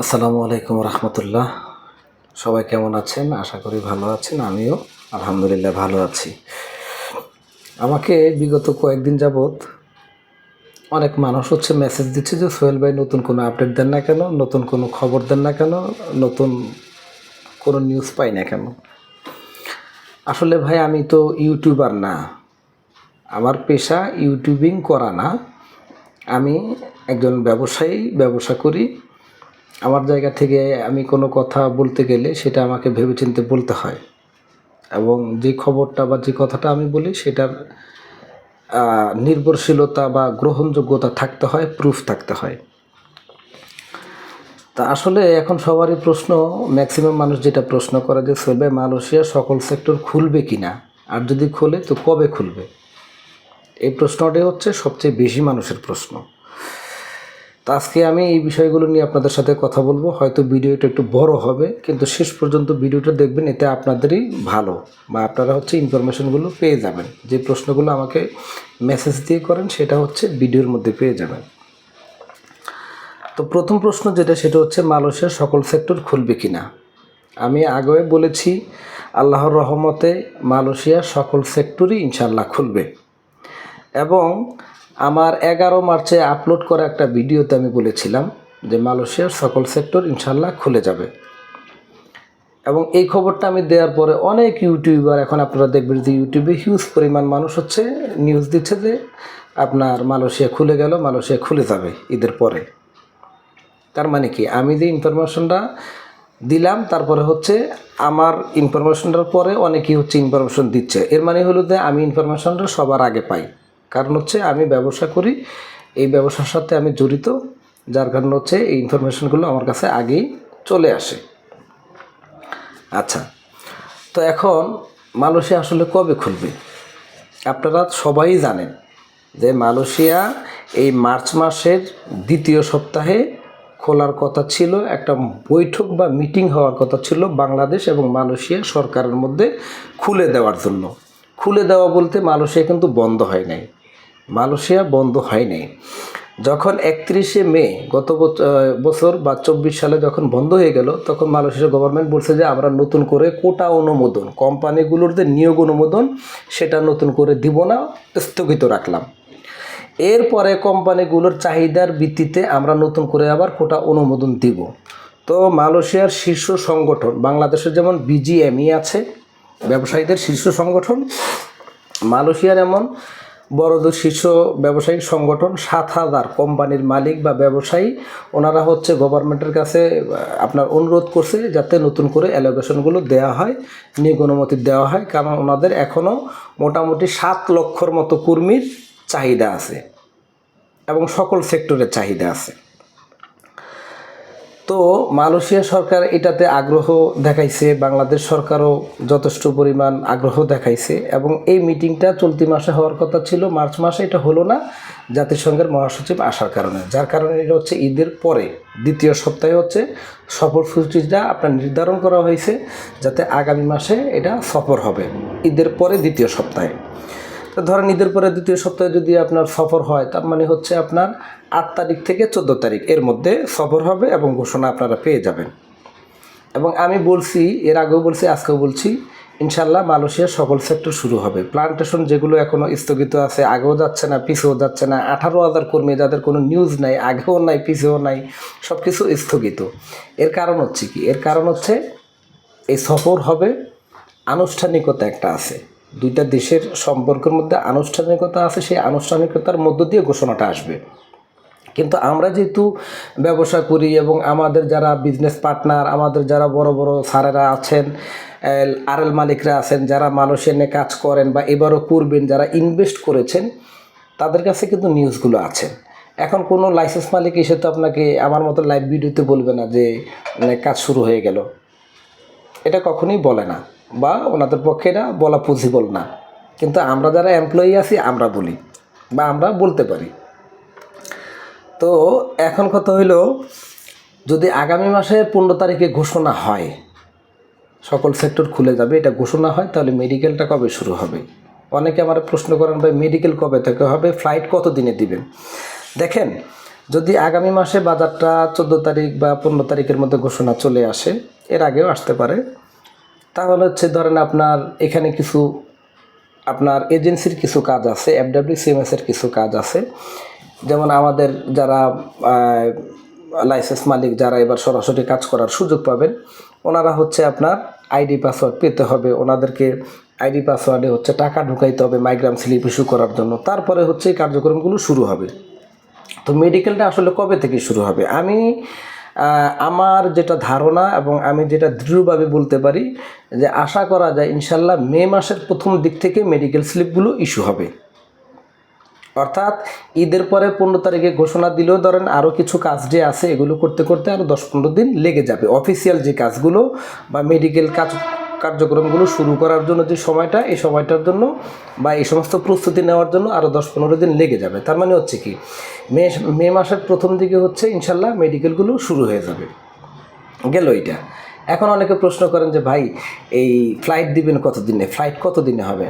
আসসালামু আলাইকুম রহমতুল্লাহ। সবাই কেমন আছেন? আশা করি ভালো আছেন, আমিও আলহামদুলিল্লাহ ভালো আছি। আমাকে বিগত কয়েকদিন যাবৎ অনেক মানুষ হচ্ছে মেসেজ দিচ্ছে যে, সোহেল ভাই নতুন কোনো আপডেট দেন না কেন? নতুন কোনো খবর দেন না কেন? নতুন কোনো নিউজ পাই না কেন? আসলে ভাই, আমি তো ইউটিউবার না। আমার পেশা ইউটিউবিং করা না। আমি একজন ব্যবসায়ী, ব্যবসা করি। আমার জায়গা থেকে আমি কোনো কথা বলতে গেলে সেটা আমাকে ভেবেচিন্তে বলতে হয়। এবং যে খবরটা বা যে কথাটা আমি বলি সেটার নির্ভরশীলতা বা গ্রহণযোগ্যতা থাকতে হয় প্রুফ থাকতে হয়। তা আসলে এখন সবারই প্রশ্ন ম্যাক্সিমাম মানুষ যেটা প্রশ্ন করে যে সোহেল মালয়েশিয়া সকল সেক্টর খুলবে কি না? আর যদি খোলে, তো কবে খুলবে? এই প্রশ্নটাই হচ্ছে সবচেয়ে বেশি মানুষের প্রশ্ন। তো আজকে আমি এই বিষয়গুলো নিয়ে আপনাদের সাথে কথা বলব। হয়তো ভিডিওটা একটু বড় হবে, কিন্তু শেষ পর্যন্ত ভিডিওটা দেখবেন, এতে আপনাদেরই ভালো বা আপনারা হচ্ছে ইনফরমেশনগুলো পেয়ে যাবেন। যে প্রশ্নগুলো আমাকে মেসেজ দিয়ে করেন, সেটা হচ্ছে ভিডিওর মধ্যে পেয়ে যাবেন। তো প্রথম প্রশ্ন যেটা, সেটা হচ্ছে মালয়েশিয়ার সকল সেক্টর খুলবে কি না আমি আগে বলেছি, আল্লাহর রহমতে মালয়েশিয়া সকল সেক্টরই ইনশাল্লাহ খুলবে। এবং আমার এগারো মার্চে আপলোড করা একটা ভিডিওতে আমি বলেছিলাম যে মালয়েশিয়ার সকল সেক্টর ইনশাল্লাহ খুলে যাবে। এবং এই খবরটা আমি দেওয়ার পরে অনেক ইউটিউবার, এখন আপনারা দেখবেন যে ইউটিউবে হিউজ পরিমাণ মানুষ হচ্ছে নিউজ দিচ্ছে যে আপনার মালয়েশিয়া খুলে গেল, মালয়েশিয়া খুলে যাবে ঈদের পরে। তার মানে কি? আমি যে ইনফরমেশনটা দিলাম, তারপরে হচ্ছে আমার ইনফরমেশনটার পরে অনেকেই হচ্ছে ইনফরমেশন দিচ্ছে। এর মানে হলো যে আমি ইনফরমেশনটা সবার আগে পাই। কারণ হচ্ছে আমি ব্যবসা করি, এই ব্যবসার সাথে আমি জড়িত, যার কারণে হচ্ছে এই ইনফরমেশনগুলো আমার কাছে আগেই চলে আসে। আচ্ছা তো এখন মালয়েশিয়া আসলে কবে খুলবে? আপনারা সবাই জানেন যে মালয়েশিয়া এই মার্চ মাসের দ্বিতীয় সপ্তাহে খোলার কথা ছিল, একটা বৈঠক বা মিটিং হওয়ার কথা ছিল বাংলাদেশ এবং মালয়েশিয়া সরকারের মধ্যে খুলে দেওয়ার জন্য। খুলে দেওয়া বলতে মালয়েশিয়া কিন্তু বন্ধ হয় নাই। মালয়েশিয়া বন্ধ হয়নি। যখন একত্রিশে মে গত বছ- বছর বা চব্বিশ সালে যখন বন্ধ হয়ে গেল, তখন মালয়েশিয়া গভর্নমেন্ট বলছে যে, আমরা নতুন করে কোটা অনুমোদন, কোম্পানিগুলোর যে নিয়োগ অনুমোদন, সেটা নতুন করে দিব না, স্থগিত রাখলাম। এরপরে কোম্পানিগুলোর চাহিদার ভিত্তিতে আমরা নতুন করে আবার কোটা অনুমোদন দিব। তো মালয়েশিয়ার শীর্ষ সংগঠন, বাংলাদেশের যেমন বিজিএমই আছে, ব্যবসায়ীদের শীর্ষ সংগঠন, মালয়েশিয়ার এমন বড়দের শীর্ষ ব্যবসায়িক সংগঠন সাত হাজার কোম্পানির মালিক বা ব্যবসায়ী। ওনারা হচ্ছে গভর্নমেন্টের কাছে আপনার অনুরোধ করছে যাতে নতুন করে অ্যালোকেশনগুলো দেওয়া হয়, নিয়োগ অনুমতি দেওয়া হয়। কারণ ওনাদের এখনও মোটামুটি সাত লক্ষর মতো কর্মীর চাহিদা আছে এবং সকল সেক্টরের চাহিদা আছে। তো মালয়েশিয়া সরকার এটাতে আগ্রহ দেখাইছে, বাংলাদেশ সরকারও যথেষ্ট পরিমাণ আগ্রহ দেখাইছে এবং এই মিটিংটা চলতি মাসে হওয়ার কথা ছিল, মার্চ মাসে এটা হলো না, জাতিসংঘের মহাসচিব আসার কারণে। যার কারণে এটা হচ্ছে ঈদের পরে, দ্বিতীয় সপ্তাহে হচ্ছে সফর সূচিটা আপনার নির্ধারণ করা হয়েছে, যাতে আগামী মাসে এটা সফর হবে, ঈদের পরে দ্বিতীয় সপ্তাহে। তো ধরেন ঈদের পরে দ্বিতীয় সপ্তাহে যদি আপনার সফর হয়, তার মানে হচ্ছে আপনার আট তারিখ থেকে চোদ্দ তারিখ এর মধ্যে সফর হবে এবং ঘোষণা আপনারা পেয়ে যাবেন। এবং আমি বলছি, এর আগেও বলছি, আজকেও বলছি ইনশাল্লাহ মালয়েশিয়ার সকল সেক্টর শুরু হবে। প্লান্টেশন যেগুলো এখনও স্থগিত আছে, আগেও যাচ্ছে না পিছেও যাচ্ছে না, আঠারো হাজার কর্মী, যাদের কোনো নিউজ নাই, আগেও নাই পিছেও নাই সব কিছু স্থগিত। এর কারণ হচ্ছে কি? এর কারণ হচ্ছে, এই সফর হবে, আনুষ্ঠানিকতা একটা আছে। দুইটা দেশের সম্পর্কের মধ্যে আনুষ্ঠানিকতা আছে, সেই আনুষ্ঠানিকতার মধ্য দিয়ে ঘোষণাটা আসবে। কিন্তু আমরা যেহেতু ব্যবসা করি এবং আমাদের যারা বিজনেস পার্টনার আমাদের যারা বড় বড় স্যারেরা আছেন আরএল মালিকরা আছেন, যারা মালয়েশিয়া নিয়ে কাজ করেন বা এবারও করবেন, যারা ইনভেস্ট করেছেন, তাদের কাছে কিন্তু নিউজগুলো আছে। এখন কোনো লাইসেন্স মালিক এসে তো আপনাকে আমার মতো লাইভ ভিডিওতে বলবে না যে কাজ শুরু হয়ে গেল। এটা কখনোই বলে না। বা ওনাদের পক্ষে এটা বলা পসিবল না। কিন্তু আমরা যারা এমপ্লয়ি আছি, আমরা বলি বা আমরা বলতে পারি। তো এখন কথা হইল, যদি আগামী মাসে পনেরো তারিখে ঘোষণা হয়, সকল সেক্টর খুলে যাবে, এটা ঘোষণা হয়, তাহলে মেডিকেলটা কবে শুরু হবে? অনেকে আমার প্রশ্ন করেন, ভাই মেডিকেল কবে থেকে হবে? ফ্লাইট কত দিনে দিবেন? দেখেন, যদি আগামী মাসে বাজারটা চোদ্দ তারিখ বা পনেরো তারিখের মধ্যে ঘোষণা চলে আসে, এর আগেও আসতে পারে। তাহলে হচ্ছে ধরেন আপনার এখানে কিছু, আপনার এজেন্সির কিছু কাজ আছে এফডাব্লিউ সিএমএসের কিছু কাজ আছে। যেমন আমাদের যারা লাইসেন্স মালিক যারা এবার সরাসরি কাজ করার সুযোগ পাবেন, ওনারা হচ্ছে আপনার আইডি পাসওয়ার্ড পেতে হবে। ওনাদেরকে আইডি পাসওয়ার্ডে হচ্ছে টাকা ঢুকাইতে হবে মাইগ্রাম স্লিপ ইস্যু করার জন্য। তারপরে হচ্ছে এই কার্যক্রমগুলো শুরু হবে। তো মেডিকেলটা আসলে কবে থেকে শুরু হবে? আমি আমার যেটা ধারণা এবং আমি যেটা দৃঢ়ভাবে বলতে পারি যে আশা করা যায় ইনশাল্লাহ মে মাসের প্রথম দিক থেকে মেডিকেল স্লিপগুলো ইস্যু হবে। অর্থাৎ ঈদের পরে পনেরো তারিখে ঘোষণা দিলেও ধরেন আরও কিছু কাজ যে আছে এগুলো করতে করতে আরও দশ পনেরো দিন লেগে যাবে। অফিসিয়াল যে কাজগুলো বা মেডিকেল কাজ কার্যক্রমগুলো শুরু করার জন্য যে সময়টা, এই সময়টার জন্য বা এই সমস্ত প্রস্তুতি নেওয়ার জন্য আরও দশ পনেরো দিন লেগে যাবে। তার মানে হচ্ছে কি, মে মে মাসের প্রথম দিকে হচ্ছে ইনশাল্লাহ মেডিকেলগুলো শুরু হয়ে যাবে। গেল এইটা। এখন অনেকে প্রশ্ন করেন যে ভাই, এই ফ্লাইট দিবেন কত দিনে ফ্লাইট কত দিনে হবে?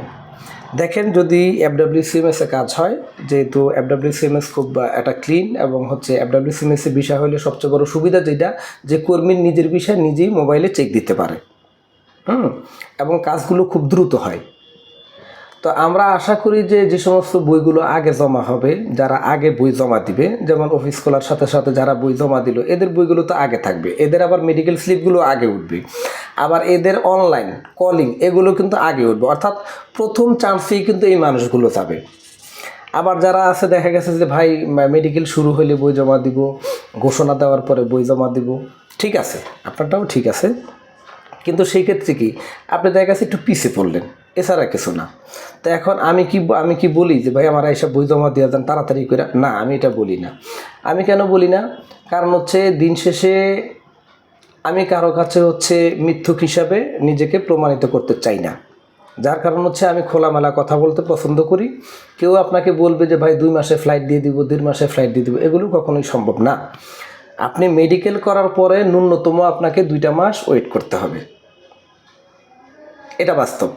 দেখেন যদি এফডাব্লিউ সিএমএসে কাজ হয়, যেহেতু এফডাব্লিউ সিএমএস খুব একটা ক্লিন এবং হচ্ছে এফডাব্লিউ সিএমএসের বিষয় হলে সবচেয়ে বড় সুবিধা যেটা, যে কর্মীর নিজের বিষয় নিজেই মোবাইলে চেক দিতে পারে। হুম। এবং কাজগুলো খুব দ্রুত হয়। তো আমরা আশা করি যে যে সমস্ত বইগুলো আগে জমা হবে, যারা আগে বই জমা দিবে, যেমন অফিস খোলার সাথে সাথে যারা বই জমা দিল, এদের বইগুলো তো আগে থাকবে। এদের আবার মেডিকেল স্লিপগুলো আগে উঠবে। আবার এদের অনলাইন কলিং এগুলো কিন্তু আগে উঠবে। অর্থাৎ প্রথম চান্সেই কিন্তু এই মানুষগুলো যাবে। আবার যারা আছে, দেখা গেছে যে ভাই মেডিকেল শুরু হলে বই জমা দিব, ঘোষণা দেওয়ার পরে বই জমা দিব। ঠিক আছে, আপনারটাও ঠিক আছে। কিন্তু সেই ক্ষেত্রে কি? আপনি দেখা গেছে একটু পিছিয়ে পড়লেন। এছাড়া কিছু না। তো এখন আমি কি আমি কি বলি যে, ভাই, আমার এইসব বই জমা দিয়ে দেন তাড়াতাড়ি করে না, আমি এটা বলি না। আমি কেন বলি না? কারণ হচ্ছে দিন শেষে আমি কারও কাছে হচ্ছে মিথ্যুক হিসাবে নিজেকে প্রমাণিত করতে চাই না। যার কারণ হচ্ছে আমি খোলামেলা কথা বলতে পছন্দ করি। কেউ আপনাকে বলবে যে, ভাই, দুই মাসে ফ্লাইট দিয়ে দিব, দেড় মাসে ফ্লাইট দিয়ে দিব। এগুলো কখনোই সম্ভব না। আপনি মেডিকেল করার পরে ন্যূনতম আপনাকে দুইটা মাস ওয়েট করতে হবে। এটা বাস্তব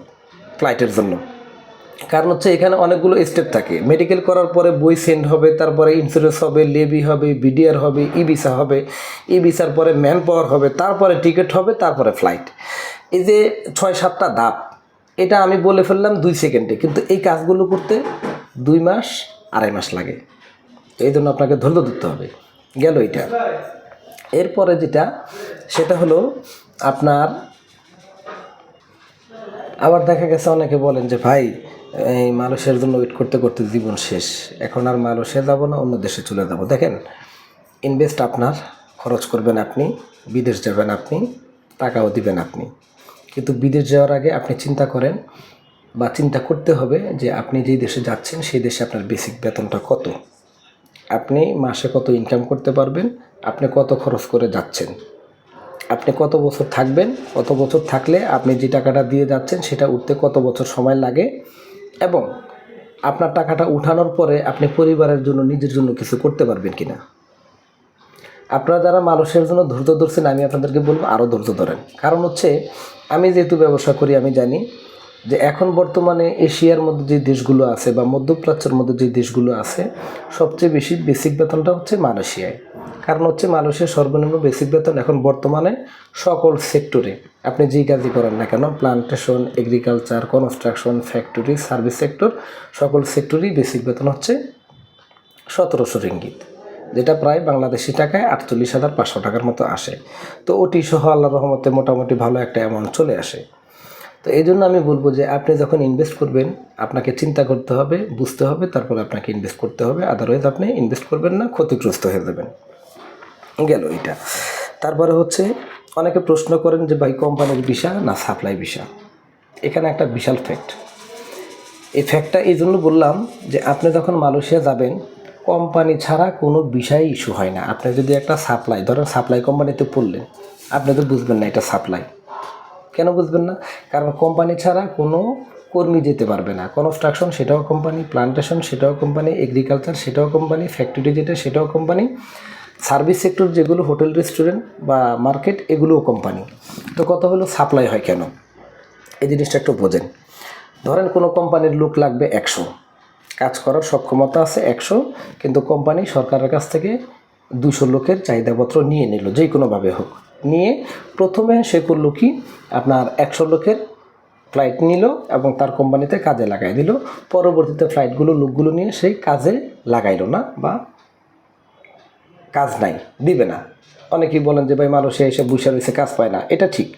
ফ্লাইটের জন্য। কারণ হচ্ছে এখানে অনেকগুলো স্টেপ থাকে। মেডিকেল করার পরে বই সেন্ড হবে, তারপরে ইন্স্যুরেন্স হবে লেবি হবে বিডিআর হবে ই ভিসা হবে ই ভিসার পরে ম্যান পাওয়ার হবে, তারপরে টিকিট হবে, তারপরে ফ্লাইট এই যে ছয় সাতটা ধাপ, এটা আমি বলে ফেললাম দুই সেকেন্ডে কিন্তু এই কাজগুলো করতে দুই মাস, আড়াই মাস লাগে। এই জন্য আপনাকে ধৈর্য ধরতে হবে। গেল এটা। এরপরে যেটা, সেটা হলো আপনার আবার দেখা গেছে অনেকে বলেন যে, ভাই, এই মানুষের জন্য ওয়েট করতে করতে জীবন শেষ। এখন আর মানুষে যাব না, অন্য দেশে চলে যাব। দেখেন ইনভেস্ট আপনার, খরচ করবেন আপনি, বিদেশ যাবেন আপনি, টাকাও দিবেন আপনি। কিন্তু বিদেশ যাওয়ার আগে আপনি চিন্তা করেন বা চিন্তা করতে হবে যে, আপনি যেই দেশে যাচ্ছেন, সেই দেশে আপনার বেসিক বেতনটা কত? আপনি মাসে কত ইনকাম করতে পারবেন? আপনি কত খরচ করে যাচ্ছেন? আপনি কত বছর থাকবেন, কত বছর থাকলে আপনি যে টাকাটা দিয়ে যাচ্ছেন সেটা উঠতে কত বছর সময় লাগে এবং আপনার টাকাটা উঠানোর পরে আপনি পরিবারের জন্য, নিজের জন্য কিছু করতে পারবেন কি না আপনারা যারা মানুষের জন্য ধৈর্য ধরছেন, আমি আপনাদেরকে বলব আরও ধৈর্য ধরেন। কারণ হচ্ছে, আমি যেহেতু ব্যবসা করি, আমি জানি যে এখন বর্তমানে এশিয়ার মধ্যে যে দেশগুলো আছে বা মধ্যপ্রাচ্যের মধ্যে যে দেশগুলো আছে, সবচেয়ে বেশি বেসিক বেতনটা হচ্ছে মালয়েশিয়ায়। কারণ হচ্ছে মালয়েশিয়ার সর্বনিম্ন বেসিক বেতন এখন বর্তমানে সকল সেক্টরে আপনি যেই কাজই করেন না কেন plantation agriculture construction factory service sector সকল সেক্টরেই বেসিক বেতন হচ্ছে সতেরোশো রিঙ্গিত, যেটা প্রায় বাংলাদেশি টাকায় আটচল্লিশ হাজার পাঁচশো টাকার মতো আসে। তো ওটি সহ আল্লাহ রহমতে মোটামুটি ভালো একটা অ্যামাউন্ট চলে আসে। তো এই জন্য আমি বলব যে আপনি যখন ইনভেস্ট করবেন, আপনাকে চিন্তা করতে হবে, বুঝতে হবে, তারপরে আপনাকে ইনভেস্ট করতে হবে। আদারওয়াইজ আপনি ইনভেস্ট করবেন না, ক্ষতিগ্রস্ত হয়ে যাবেন। গেল এটা। তারপরে হচ্ছে, অনেকে প্রশ্ন করেন যে ভাই, কোম্পানির ভিসা না সাপ্লাই ভিসা? এখানে একটা বিশাল ফ্যাক্ট এই ফ্যাক্টটা এই জন্য বললাম যে আপনি যখন মালয়েশিয়া যাবেন, কোম্পানি ছাড়া কোনো বিষয় ইস্যু হয় না। আপনি যদি একটা সাপ্লাই ধরেন সাপ্লাই কোম্পানিতে পড়লেন, আপনি তো বুঝবেন না এটা সাপ্লাই কেন বুঝবেন না? কারণ কোম্পানি ছাড়া কোনো কর্মী যেতে পারবে না। কনস্ট্রাকশন সেটাও কোম্পানি প্লান্টেশন সেটাও কোম্পানি এগ্রিকালচার সেটাও কোম্পানি ফ্যাক্টরি যেটা সেটাও কোম্পানি সার্ভিস সেক্টর যেগুলো হোটেল রেস্টুরেন্ট বা মার্কেট এগুলোও কোম্পানি তো কত হলো? সাপ্লাই হয় কেন? এই জিনিসটা একটু বোঝেন। ধরেন কোনো কোম্পানির লোক লাগবে একশো। কাজ করার সক্ষমতা আছে একশো, কিন্তু কোম্পানি সরকারের কাছ থেকে দুশো লোকের চাহিদাপত্র নিয়ে নিল যে কোনোভাবে হোক। নিয়ে প্রথমে সে করল কি? আপনার একশো লোকের ফ্লাইট নিল এবং তার কোম্পানিতে কাজে লাগাই দিল। পরবর্তীতে ফ্লাইটগুলো লোকগুলো নিয়ে সেই কাজে লাগাইল না বা কাজ নাই, দিবে না। অনেকেই বলেন যে, ভাই মালয়েশিয়া এসে বসে রয়েছে কাজ পায় না। এটা ঠিক।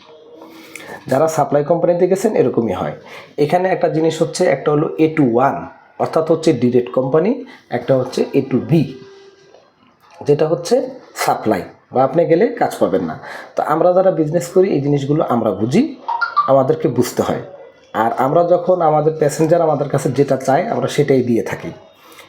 যারা সাপ্লাই কোম্পানিতে গেছেন, এরকমই হয়। এখানে একটা জিনিস হচ্ছে, একটা হলো এ টু ওয়ান অর্থাৎ হচ্ছে ডিরেক্ট কোম্পানি একটা হচ্ছে এ টু বি যেটা হচ্ছে সাপ্লাই বা আপনি গেলে কাজ পাবেন না। তো আমরা যারা বিজনেস করি, এই জিনিসগুলো আমরা বুঝি, আমাদেরকে বুঝতে হয়। আর আমরা যখন আমাদের প্যাসেঞ্জার আমাদের কাছে যেটা চায়, আমরা সেটাই দিয়ে থাকি।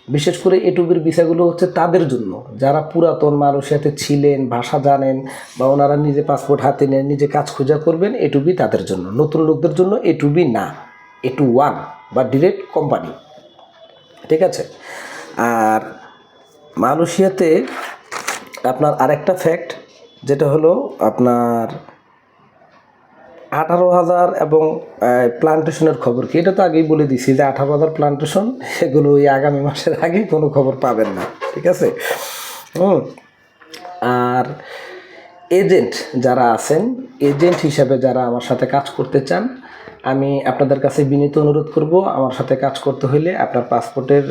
বিশেষ করে এটুবির বিষয়গুলো হচ্ছে তাদের জন্য। যারা পুরাতন মালয়েশিয়াতে ছিলেন, ভাষা জানেন, বা ওনারা নিজে পাসপোর্ট হাতে নেন, নিজে কাজ খোঁজা করবেন এটুবি তাদের জন্য। নতুন লোকদের জন্য এটুবি না। এটু ওয়ান বা ডিরেক্ট কোম্পানি ঠিক আছে? আর মালয়েশিয়াতে আপনার আরেকটা ফ্যাক্ট যেটা হলো আপনার আঠারো হাজার এবং প্লান্টেশনের খবর কি? এটা তো আগেই বলে দিছি যে আঠারো হাজার প্লান্টেশন সেগুলো ওই আগামী মাসের আগে কোনো খবর পাবেন না, ঠিক আছে? হুম। আর এজেন্ট যারা আছেন এজেন্ট হিসাবে যারা আমার সাথে কাজ করতে চান, আমি আপনাদের কাছে বিনীত অনুরোধ করব আমার সাথে কাজ করতে হলে আপনার পাসপোর্টের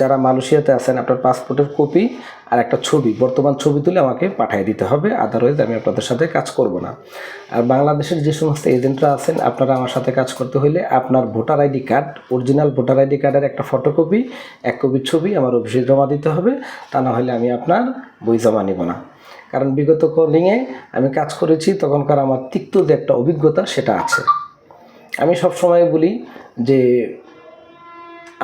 যারা মালয়েশিয়াতে আছেন, আপনার পাসপোর্টের কপি আর একটা ছবি, বর্তমান ছবি তুলে আমাকে পাঠিয়ে দিতে হবে। আদারওয়াইজ আমি আপনাদের সাথে কাজ করব না। আর বাংলাদেশের যে সমস্ত এজেন্টরা আছেন, আপনারা আমার সাথে কাজ করতে হলে আপনার voter ID card original voter ID কার্ডের একটা ফটোকপি এক কপি ছবি আমার অফিসে জমা দিতে হবে। তা না হলে আমি আপনার বই জমা নিব না। কারণ বিগত কলিংয়ে আমি কাজ করেছি, তখনকার আমার তিক্ত যে একটা অভিজ্ঞতা সেটা আছে। আমি সবসময় বলি যে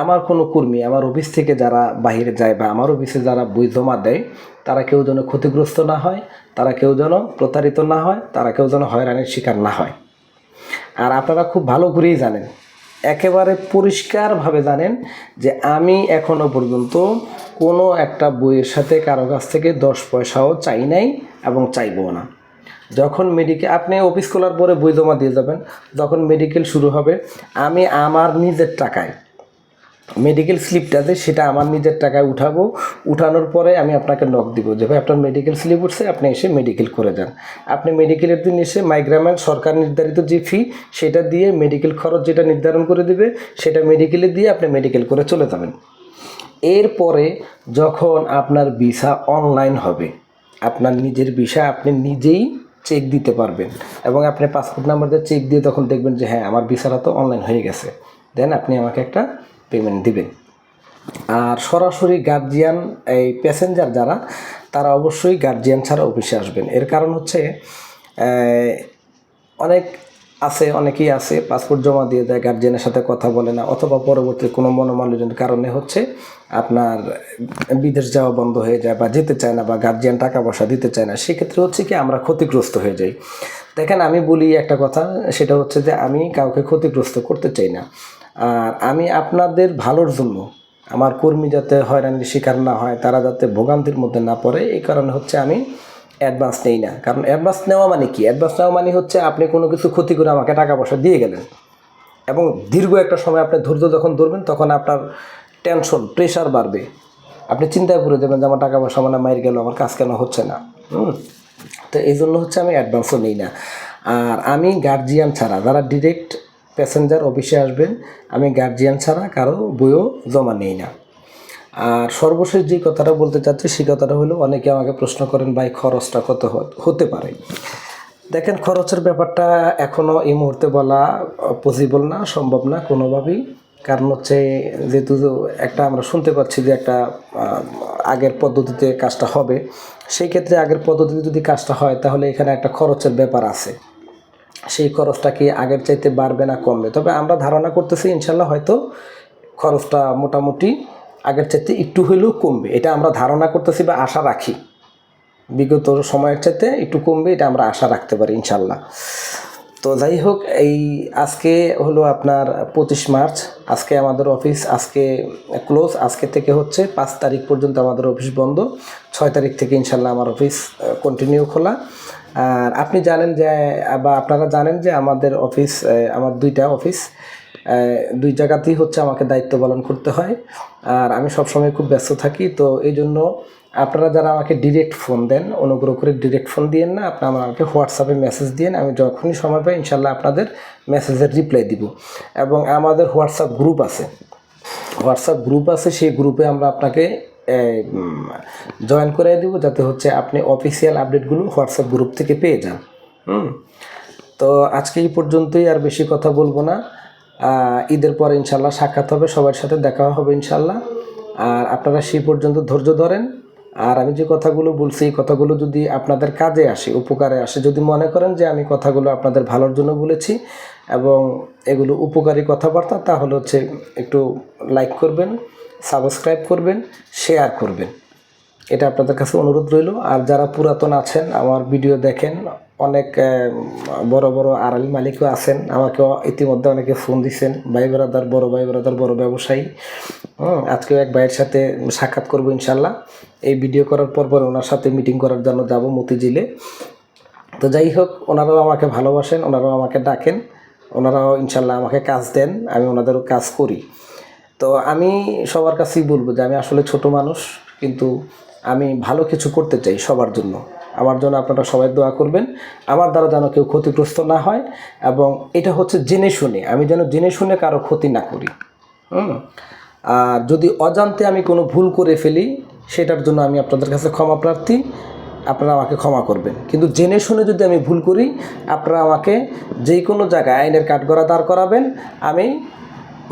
আমার কোনো কর্মী, আমার অফিস থেকে যারা বাইরে যায় বা আমার অফিসে যারা বই জমা দেয়, তারা কেউ যেন ক্ষতিগ্রস্ত না হয়, তারা কেউ যেন প্রতারিত না হয়, তারা কেউ যেন হয়রানির শিকার না হয়। আর আপনারা খুব ভালো করেই জানেন, একেবারে পরিষ্কারভাবে জানেন যে আমি এখনও পর্যন্ত কোনো একটা বইয়ের সাথে কারও কাছ থেকে দশ পয়সাও চাই নাই এবং চাইবও না। যখন মেডিকেল আপনি অফিস খোলার পরে বই জমা দিয়ে যাবেন, যখন মেডিকেল শুরু হবে, আমি আমার নিজের টাকায় মেডিকেল স্লিপটা স্লিপটাতে সেটা আমার নিজের টাকায় উঠাবো। উঠানোর পরে আমি আপনাকে নক দিব যে, ভাই, আপনার মেডিকেল স্লিপ উঠছে, আপনি এসে মেডিকেল করে যান। আপনি মেডিকেলের দিন এসে মাইগ্রামের সরকার নির্ধারিত যে ফি সেটা দিয়ে মেডিকেল খরচ যেটা নির্ধারণ করে দিবে, সেটা মেডিকেলে দিয়ে আপনি মেডিকেল করে চলে যাবেন। এরপরে যখন আপনার ভিসা অনলাইন হবে, আপনার নিজের ভিসা আপনি নিজেই চেক দিতে পারবেন এবং আপনি পাসপোর্ট নাম্বার দিয়ে চেক দিয়ে তখন দেখবেন যে হ্যাঁ আমার ভিসাটা তো অনলাইন হয়ে গেছে। দেন আপনি আমাকে একটা পেমেন্ট দিবেন। আর সরাসরি গার্জিয়ান এই প্যাসেঞ্জার যারা, তারা অবশ্যই গার্জিয়ান ছাড়া অফিসে আসবেন। এর কারণ হচ্ছে অনেক আছে, অনেকেই আছে পাসপোর্ট জমা দিয়ে দেয় গার্জিয়ানের সাথে কথা বলে না, অথবা পরবর্তী কোনো মনোমালিন্যের কারণে হচ্ছে, আপনার বিদেশ যাওয়া বন্ধ হয়ে যায় বা যেতে চায় না বা গার্জিয়ান টাকা পয়সা দিতে চায় না, সেক্ষেত্রে হচ্ছে কি আমরা ক্ষতিগ্রস্ত হয়ে যাই। দেখেন, আমি বলি একটা কথা, সেটা হচ্ছে যে আমি কাউকে ক্ষতিগ্রস্ত করতে চাই না। আর আমি আপনাদের ভালোর জন্য আমার কর্মী যাতে হয়রানির শিকার না হয়, তারা যাতে ভোগান্তির মধ্যে না পড়ে, এই কারণে হচ্ছে আমি অ্যাডভান্স নেই না। কারণ অ্যাডভান্স নেওয়া মানে কি? অ্যাডভান্স নেওয়া মানে হচ্ছে আপনি কোনো কিছু ক্ষতি করে আমাকে টাকা পয়সা দিয়ে গেলেন। এবং দীর্ঘ একটা সময় আপনি ধৈর্য যখন ধরবেন, তখন আপনার টেনশন প্রেশার বাড়বে। আপনি চিন্তায় পড়ে দেবেন যে আমার টাকা পয়সা মানে মাইর গেল, আমার কাজ কেন হচ্ছে না? হুম। তো এই জন্য হচ্ছে আমি অ্যাডভান্সও নিই না। আর আমি গার্জিয়ান ছাড়া, যারা ডিরেক্ট প্যাসেঞ্জার অফিসে আসবেন, আমি গার্জিয়ান ছাড়া কারও বইও জমা নেই না। আর সর্বশেষ যে কথাটা বলতে চাচ্ছি, সেই কথাটা হলো, অনেকে আমাকে প্রশ্ন করেন, ভাই, খরচটা কত হতে পারে? দেখেন, খরচের ব্যাপারটা এখনও এই মুহূর্তে বলা পসিবল না, সম্ভব না কোনোভাবেই। কারণ হচ্ছে, যেহেতু একটা আমরা শুনতে পাচ্ছি যে একটা আগের পদ্ধতিতে কাজটা হবে, সেই ক্ষেত্রে আগের পদ্ধতিতে যদি কাজটা হয়, তাহলে এখানে একটা খরচের ব্যাপার আছে। সেই খরচটা কি আগের চাইতে বাড়বে না কমবে? তবে আমরা ধারণা করতেছি ইনশাল্লাহ হয়তো খরচটা মোটামুটি আগের চাইতে একটু হলেও কমবে। এটা আমরা ধারণা করতেছি বা আশা রাখি। বিগত সময়ের চাইতে একটু কমবে, এটা আমরা আশা রাখতে পারি ইনশাল্লাহ। তো যাই হোক, এই আজকে হলো আপনার পঁচিশ মার্চ। আজকে আমাদের অফিস, আজকে ক্লোজ, আজকে থেকে হচ্ছে পাঁচ তারিখ পর্যন্ত আমাদের অফিস বন্ধ। ছয় তারিখ থেকে ইনশাল্লাহ আমার অফিস কন্টিনিউ খোলা। আর আপনি জানেন যে, বা আপনারা জানেন যে আমাদের অফিস আমার দুইটা অফিস দুই জায়গাতেই হচ্ছে আমাকে দায়িত্ব পালন করতে হয়। আর আমি সবসময় খুব ব্যস্ত থাকি, তো এই জন্য আপনারা যারা আমাকে ডিরেক্ট ফোন দেন, অনুগ্রহ করে ডিরেক্ট ফোন দিয়েন না, আপনারা আমাকে হোয়াটসঅ্যাপে মেসেজ দিন আমি যখনই সময় পাই ইনশাল্লাহ আপনাদের মেসেজের রিপ্লাই দিব। এবং আমাদের হোয়াটসঅ্যাপ গ্রুপ আছে। হোয়াটসঅ্যাপ গ্রুপ আছে, সেই গ্রুপে আমরা আপনাকে জয়েন করে দিব যাতে হচ্ছে আপনি অফিসিয়াল আপডেটগুলো হোয়াটসঅ্যাপ গ্রুপ থেকে পেয়ে যান। হুম? তো আজকে এই পর্যন্তই, আর বেশি কথা বলব না। ঈদের পর ইনশাল্লাহ সাক্ষাৎ হবে, সবার সাথে দেখা হবে ইনশাল্লাহ। আর আপনারা সেই পর্যন্ত ধৈর্য ধরেন। আর আমি যে কথাগুলো বলছি, এই কথাগুলো যদি আপনাদের কাজে আসে, উপকারে আসে, যদি মনে করেন যে আমি কথাগুলো আপনাদের ভালোর জন্য বলেছি এবং এগুলো উপকারী কথাবার্তা, তাহলে হচ্ছে একটু লাইক করবেন। সাবস্ক্রাইব করবেন শেয়ার করবেন। এটা আপনাদের কাছে অনুরোধ রইল। আর যারা পুরাতন আছেন, আমার ভিডিও দেখেন, অনেক বড় বড় আড়াল মালিকও আছেন আমাকে ইতিমধ্যে অনেকে ফোন দিছেন, ভাই ব্রাদার বড়, ভাই ব্রাদার বড় ব্যবসায়ী। আজকেও এক ভাইয়ের সাথে সাক্ষাৎ করব ইনশাল্লাহ। এই ভিডিও করার পর পর ওনার সাথে মিটিং করার জন্য যাব মতিঝিলে। তো যাই হোক, ওনারাও আমাকে ভালোবাসেন, ওনারাও আমাকে ডাকেন, ওনারাও ইনশাল্লাহ আমাকে কাজ দেন, আমি ওনাদেরও কাজ করি। তো আমি সবার কাছেই বলব যে আমি আসলে ছোট মানুষ, কিন্তু আমি ভালো কিছু করতে চাই সবার জন্য। আমার জন্য আপনারা সবাই দোয়া করবেন। আমার দ্বারা যেন কেউ ক্ষতিগ্রস্ত না হয় এবং এটা হচ্ছে জেনে শুনে। আমি যেন জেনে শুনে কারও ক্ষতি না করি। হুম? আর যদি অজান্তে আমি কোনো ভুল করে ফেলি, সেটার জন্য আমি আপনাদের কাছে ক্ষমা প্রার্থী। আপনারা আমাকে ক্ষমা করবেন। কিন্তু জেনে শুনে যদি আমি ভুল করি, আপনারা আমাকে যে কোনো জায়গায় আইনের কাঠগড়া দাঁড় করাবেন। আমি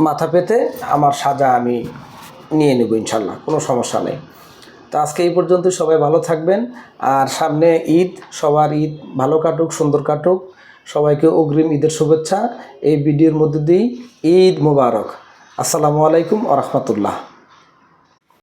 মাথা পেতে আমার সাজা আমি নিয়ে নেব ইনশাল্লাহ, কোনো সমস্যা নেই। তো আজকে এই পর্যন্ত সবাই ভালো থাকবেন। আর সামনে ঈদ, সবার ঈদ ভালো কাটুক, সুন্দর কাটুক। সবাইকে অগ্রিম ঈদের শুভেচ্ছা। এই ভিডিওর মধ্যে দিয়েই ঈদ মুবারক। আসসালামু আলাইকুম আ রহমতুল্লাহ।